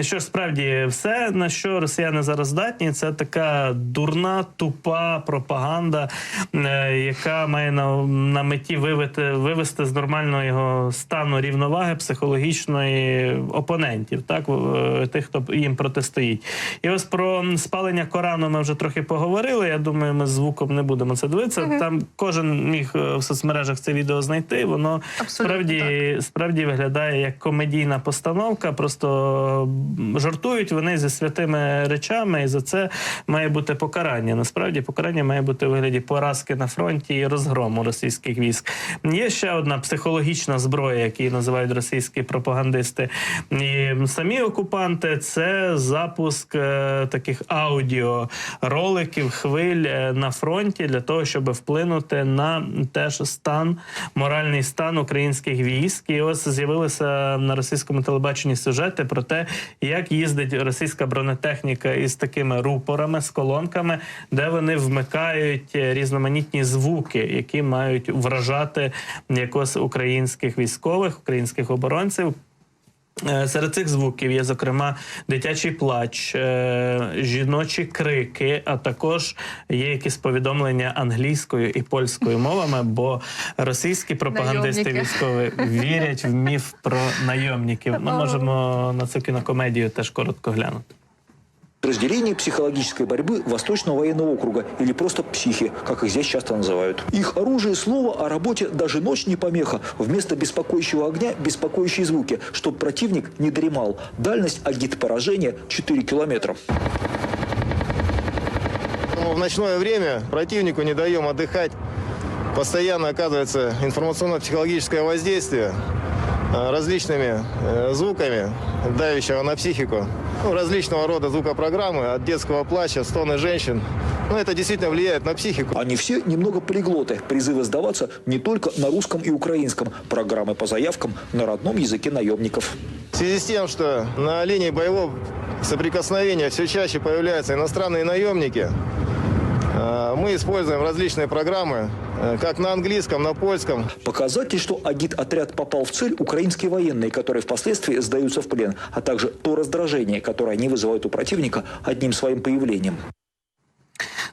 що ж справді все на що росіяни зараз здатні, це така дурна, тупа пропаганда, е, яка має на, на меті вивести, вивести з нормального його стану рівноваги психологічної опонентів, так е, тих, хто їм протистоїть. І ось про спалення Корану ми вже трохи поговорили. Я думаю, ми з звуком не будемо це дивитися. Там кожен міг е, в соцмережах це відео знайти. Воно Абсолютно справді, справді виглядає як комедійна постановка. Просто жартують вони зі святими речами, і за це має бути покарання. Насправді покарання має бути у вигляді поразки на фронті і розгрому російських військ. Є ще одна психологічна зброя, яку називають російські пропагандисти. І самі окупанти це запуск е, таких аудіороликів, хвиль е, на фронті для того, щоб вплинути на теж стан, моральний стан українських військ. І ось з'явилися на російському телебаченні сюжети про те, як їздить російська бронетехніка із такими рупорами, з колонками, де вони вмикають е, різноманітні звуки, які мають вражати якось українських військових, українських оборонців. Е, Серед цих звуків є, зокрема, дитячий плач, е, жіночі крики, а також є якісь повідомлення англійською і польською мовами, бо російські пропагандисти військові вірять в міф про найомників. Ми можемо на цю кінокомедію теж коротко глянути. Подразделение психологической борьбы Восточного военного округа, или просто психи, как их здесь часто называют. Их оружие слово о работе даже ночь не помеха. Вместо беспокоящего огня – беспокоящие звуки, чтобы противник не дремал. Дальность агит поражения 4 километра. В ночное время противнику не даем отдыхать. Постоянно оказывается информационно-психологическое воздействие э, различными э, звуками, давящего на психику. Ну, различного рода звукопрограммы, от детского плача, стоны женщин. Ну, это действительно влияет на психику. Они все немного полиглоты. Призывы сдаваться не только на русском и украинском. Программы по заявкам на родном языке наемников. В связи с тем, что на линии боевого соприкосновения все чаще появляются иностранные наемники, мы используем различные программы, э, как на английском, на польском, Показатель, что агит-отряд попал в цель – украинские военные, которые впоследствии сдаются в плен, а также то раздражение, которое они вызывают у противника одним своим появлением.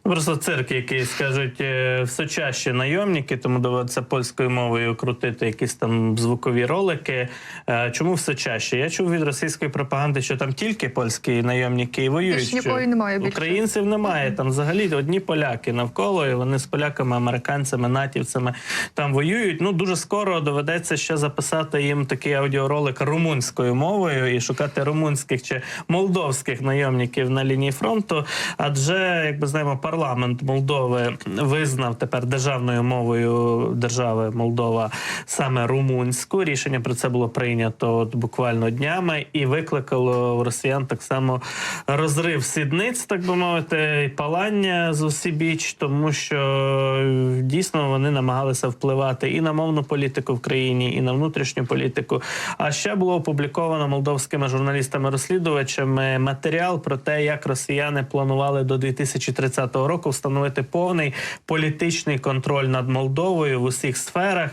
Просто цирк, який скажуть е, все чаще найомники, тому доводиться польською мовою крутити якісь там звукові ролики. Е, Чому все чаще? Я чув від російської пропаганди, що там тільки польські найомники і воюють. Що нікої немає більше. Українців немає. Там взагалі одні поляки навколо, і вони з поляками, американцями, натівцями там воюють. Ну дуже скоро доведеться ще записати їм такий аудіоролик румунською мовою і шукати румунських чи молдовських найомників на лінії фронту. Адже, як ми знаємо, парламент Молдови визнав тепер державною мовою держави Молдова саме румунську. Рішення про це було прийнято от буквально днями і викликало у росіян так само розрив сідниць, так би мовити, палання з усібіч, тому що е, дійсно вони намагалися впливати і на мовну політику в країні, і на внутрішню політику. А ще було опубліковано молдовськими журналістами-розслідувачами матеріал про те, як росіяни планували до 2030 року встановити повний політичний контроль над Молдовою в усіх сферах.